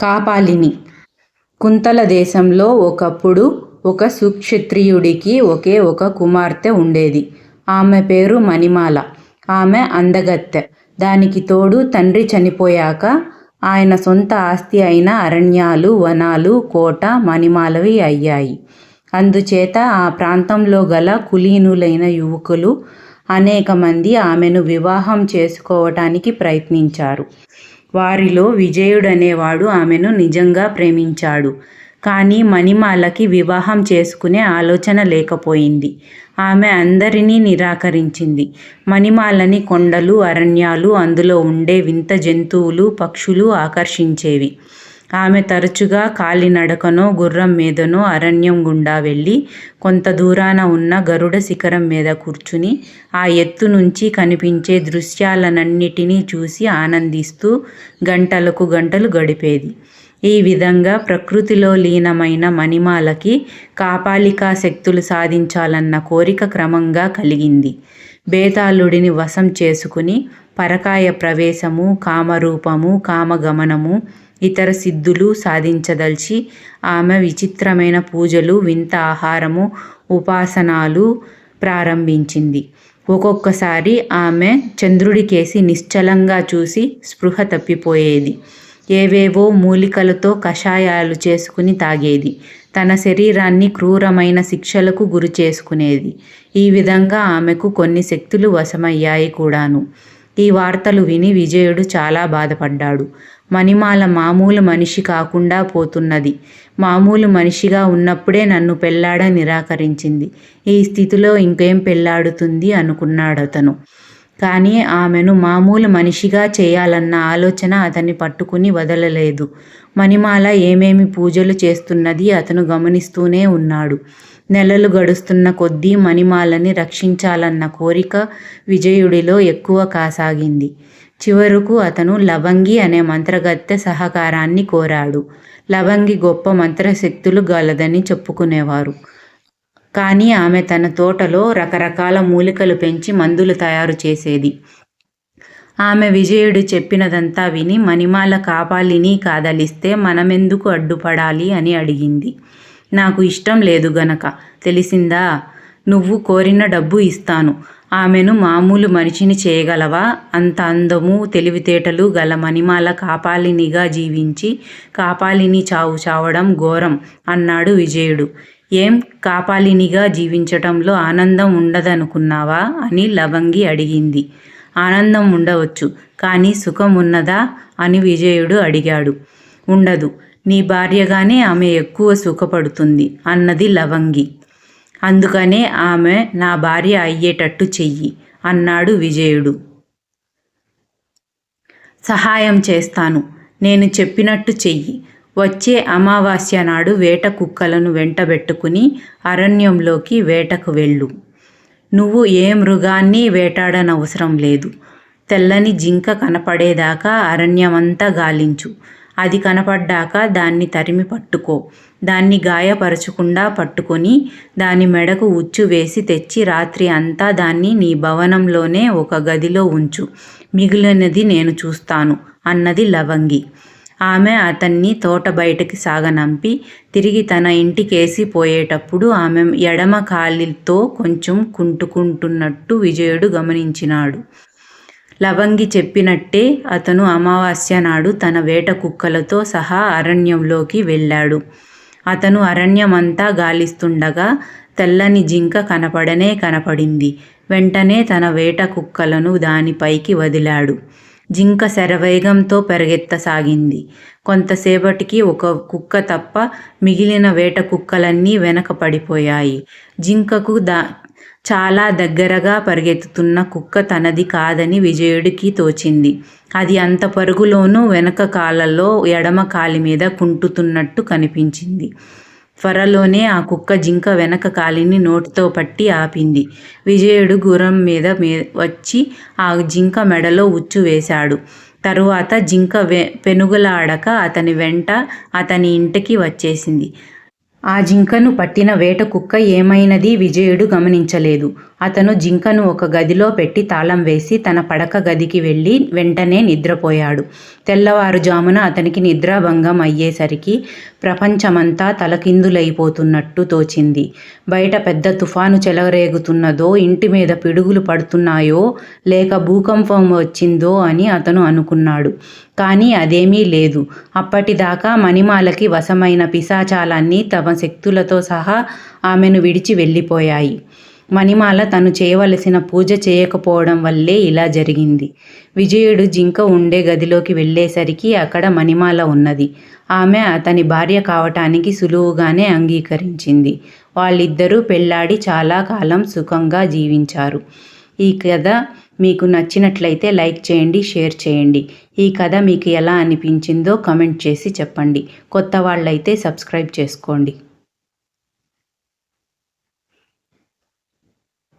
కాపాలిని కుంతల దేశంలో ఒకప్పుడు ఒక సుక్షత్రియుడికి ఒకే ఒక కుమార్తె ఉండేది. ఆమె పేరు మణిమాల. ఆమె అందగత్తె. దానికి తోడు తండ్రి చనిపోయాక ఆయన సొంత ఆస్తి అయిన అరణ్యాలు, వనాలు, కోట మణిమాలవి అయ్యాయి. అందుచేత ఆ ప్రాంతంలో గల కులీనులైన యువకులు అనేకమంది ఆమెను వివాహం చేసుకోవటానికి ప్రయత్నించారు. వారిలో విజయుడనేవాడు ఆమెను నిజంగా ప్రేమించాడు. కానీ మణిమాలకి వివాహం చేసుకునే ఆలోచన లేకపోయింది. ఆమె అందరినీ నిరాకరించింది. మణిమాలని కొండలు, అరణ్యాలు, అందులో ఉండే వింత జంతువులు, పక్షులు ఆకర్షించేవి. ఆమె తరచుగా కాలినడకనో, గుర్రం మీదనో అరణ్యం గుండా వెళ్ళి కొంత దూరాన ఉన్న గరుడ శిఖరం మీద కూర్చుని ఆ ఎత్తు నుంచి కనిపించే దృశ్యాలనన్నిటినీ చూసి ఆనందిస్తూ గంటలకు గంటలు గడిపేది. ఈ విధంగా ప్రకృతిలో లీనమైన మణిమాలకి కాపాలికా శక్తులు సాధించాలన్న కోరిక క్రమంగా కలిగింది. బేతాళుడిని వశం చేసుకుని పరకాయ ప్రవేశము, కామరూపము, కామగమనము, ఇతర సిద్ధులు సాధించదలచి ఆమె విచిత్రమైన పూజలు, వింత ఆహారము, ఉపాసనాలు ప్రారంభించింది. ఒక్కొక్కసారి ఆమె చంద్రుడికేసి నిశ్చలంగా చూసి స్పృహ తప్పిపోయేది. ఏవేవో మూలికలతో కషాయాలు చేసుకుని తాగేది. తన శరీరాన్ని క్రూరమైన శిక్షలకు గురి చేసుకునేది ఈ విధంగా ఆమెకు కొన్ని శక్తులు వశమయ్యాయి కూడాను. ఈ వార్తలు విని విజయుడు చాలా బాధపడ్డాడు. మణిమాల మామూలు మనిషి కాకుండా పోతున్నది. మామూలు మనిషిగా ఉన్నప్పుడే నన్ను పెళ్ళాడ నిరాకరించింది. ఈ స్థితిలో ఇంకేం పెళ్ళాడుతుంది అనుకున్నాడతను. కానీ ఆమెను మామూలు మనిషిగా చేయాలన్న ఆలోచన అతన్ని పట్టుకుని వదలలేదు. మణిమాల ఏమేమి పూజలు చేస్తున్నది అతను గమనిస్తూనే ఉన్నాడు. నెలలు గడుస్తున్న కొద్దీ మణిమాలని రక్షించాలన్న కోరిక విజయుడిలో ఎక్కువ కాసాగింది. చివరకు అతను లవంగి అనే మంత్రగత్తె సహకారాన్ని కోరాడు. లవంగి గొప్ప మంత్రశక్తులు గలదని చెప్పుకునేవారు. కానీ ఆమె తన తోటలో రకరకాల మూలికలు పెంచి మందులు తయారు చేసేది. ఆమె విజయుడు చెప్పినదంతా విని మణిమాల కాపాలిని కాదలిస్తే మనమెందుకు అడ్డుపడాలి అని అడిగింది. నాకు ఇష్టం లేదు గనక. తెలిసిందా? నువ్వు కోరిన డబ్బు ఇస్తాను. ఆమెను మామూలు మనిషిని చేయగలవా? అంత అందము తెలివితేటలు గల మణిమాల కాపాలినిగా జీవించి కాపాలిని చావు చావడం ఘోరం అన్నాడు విజయుడు. ఏం కాపాలినిగా జీవించటంలో ఆనందం ఉండదనుకున్నావా? అని లవంగి అడిగింది. ఆనందం ఉండవచ్చు. కానీ సుఖం ఉన్నదా? అని విజయుడు అడిగాడు. ఉండదు. నీ భార్యగానే ఆమె ఎక్కువ సుఖపడుతుంది అన్నది లవంగి. అందుకనే ఆమె నా భార్య అయ్యేటట్టు చెయ్యి అన్నాడు విజయుడు. సహాయం చేస్తాను. నేను చెప్పినట్టు చెయ్యి. వచ్చే అమావాస్య నాడు వేట కుక్కలను వెంటబెట్టుకుని అరణ్యంలోకి వేటకు వెళ్ళు. నువ్వు ఏ మృగాన్ని వేటాడనవసరం లేదు. తెల్లని జింక కనపడేదాకా అరణ్యమంతా గాలించు. అది కనపడ్డాక దాన్ని తరిమి పట్టుకో. దాన్ని గాయపరచకుండా పట్టుకొని దాని మెడకు ఉచ్చు వేసి తెచ్చి రాత్రి అంతా దాన్ని నీ భవనంలోనే ఒక గదిలో ఉంచు. మిగిలినది నేను చూస్తాను అన్నది లవంగి. ఆమె అతన్ని తోట బయటకి సాగనంపి తిరిగి తన ఇంటికేసి పోయేటప్పుడు ఆమె ఎడమ కాలితో కొంచెం కుంటుకుంటున్నట్టు విజయుడు గమనించినాడు. లవంగి చెప్పినట్టే అతను అమావాస్య నాడు తన వేట కుక్కలతో సహా అరణ్యంలోకి వెళ్ళాడు. అతను అరణ్యమంతా గాలిస్తుండగా తెల్లని జింక కనపడనే కనపడింది. వెంటనే తన వేట కుక్కలను దానిపైకి వదిలాడు. జింక శరవేగంతో పెరగెత్తసాగింది కొంతసేపటికి ఒక కుక్క తప్ప మిగిలిన వేట కుక్కలన్నీ వెనక పడిపోయాయి. జింకకు చాలా దగ్గరగా పరిగెత్తుతున్న కుక్క తనది కాదని విజయుడికి తోచింది. అది అంత పరుగులోనూ వెనక కాళ్ళలో ఎడమ కాలి మీద కుంటుతున్నట్టు కనిపించింది. త్వరలోనే ఆ కుక్క జింక వెనక కాలిని నోటితో పట్టి ఆపింది. విజయుడు గుర్రం మీద వచ్చి ఆ జింక మెడలో ఉచ్చు వేశాడు. తరువాత జింక పెనుగులాడక అతని వెంట అతని ఇంటికి వచ్చేసింది. ఆ జింకను పట్టిన వేట కుక్క ఏమైనది విజయుడు గమనించలేదు. అతను జింకను ఒక గదిలో పెట్టి తాళం వేసి తన పడక గదికి వెళ్ళి వెంటనే నిద్రపోయాడు. తెల్లవారుజామున అతనికి నిద్రాభంగం అయ్యేసరికి ప్రపంచమంతా తలకిందులైపోతున్నట్టు తోచింది. బయట పెద్ద తుఫాను చెలరేగుతున్నదో ఇంటి మీద పిడుగులు పడుతున్నాయో లేక భూకంపం వచ్చిందో అని అతను అనుకున్నాడు. కానీ అదేమీ లేదు. అప్పటిదాకా మణిమాలకి వశమైన పిశాచాలాన్ని తమ తమ శక్తులతో సహా ఆమెను విడిచి వెళ్ళిపోయాయి. మణిమాల తను చేయవలసిన పూజ చేయకపోవడం వల్లే ఇలా జరిగింది. విజయుడు జింక ఉండే గదిలోకి వెళ్ళేసరికి అక్కడ మణిమాల ఉన్నది. ఆమె అతని భార్య కావటానికి సులువుగానే అంగీకరించింది. వాళ్ళిద్దరూ పెళ్ళాడి చాలా కాలం సుఖంగా జీవించారు. ఈ కథ మీకు నచ్చినట్లయితే లైక్ చేయండి షేర్ చేయండి. ఈ కథ మీకు ఎలా అనిపించిందో కమెంట్ చేసి చెప్పండి. కొత్త వాళ్ళైతే సబ్స్క్రైబ్ చేసుకోండి.